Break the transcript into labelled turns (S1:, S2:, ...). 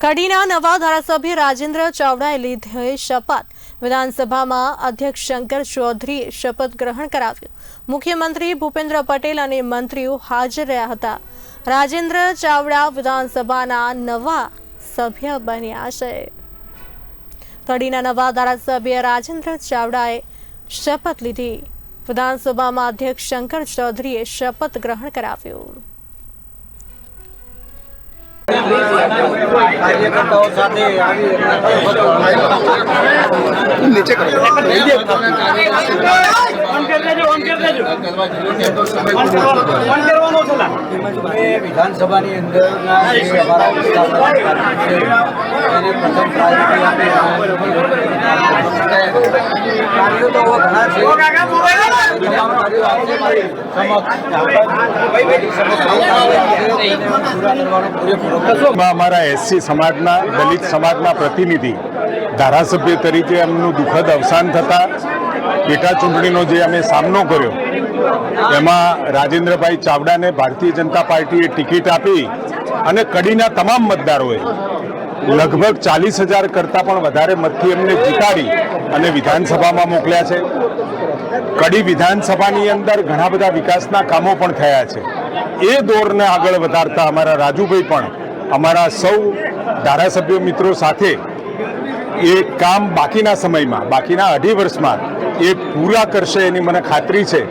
S1: કડીના નવા ધારાસભ્ય રાજેન્દ્ર ચાવડાએ લીધે શપથ. વિધાનસભામાં અધ્યક્ષ શંકર ચૌધરીએ શપથ ગ્રહણ કરાવ્યું. મુખ્યમંત્રી ભૂપેન્દ્ર પટેલ અને મંત્રીઓ હાજર રહ્યા હતા. રાજેન્દ્ર ચાવડા વિધાનસભાના નવા સભ્ય બન્યા છે. કડીના નવા ધારાસભ્ય રાજેન્દ્ર ચાવડાએ શપથ લીધી. વિધાનસભામાં અધ્યક્ષ શંકર ચૌધરીએ શપથ ગ્રહણ કરાવ્યું.
S2: કાર્યકર્તાઓ સાથે
S3: નીચે કરો.
S2: વિધાનસભાની અંદર અમારા વિસ્તારના એને પ્રથમ પ્રાયોરિટી આપી કાર્યો તો ઘણા છે.
S3: અમારા એસસી સમાજના દલિત સમાજના પ્રતિનિધિ ધારાસભ્ય તરીકે એમનું દુઃખદ અવસાન થતાં પેટા ચૂંટણીનો જે અમે સામનો કર્યો એમાં રાજેન્દ્રભાઈ ચાવડાને ભારતીય જનતા પાર્ટીએ ટિકિટ આપી અને કડીના તમામ મતદારોએ લગભગ ચાલીસ હજાર કરતાં પણ વધારે મતથી એમને જીતાડી અને વિધાનસભામાં મોકલ્યા છે. કડી વિધાનસભાની અંદર ઘણા બધા વિકાસના કામો પણ થયા છે. એ દોરને આગળ વધારતા અમારા રાજુભાઈ પણ અમારા સૌ ધારાસભ્ય મિત્રો સાથે એ કામ બાકીના સમયમાં, બાકીના અઢી વર્ષમાં એ પૂરા કરશે એની મને ખાતરી છે.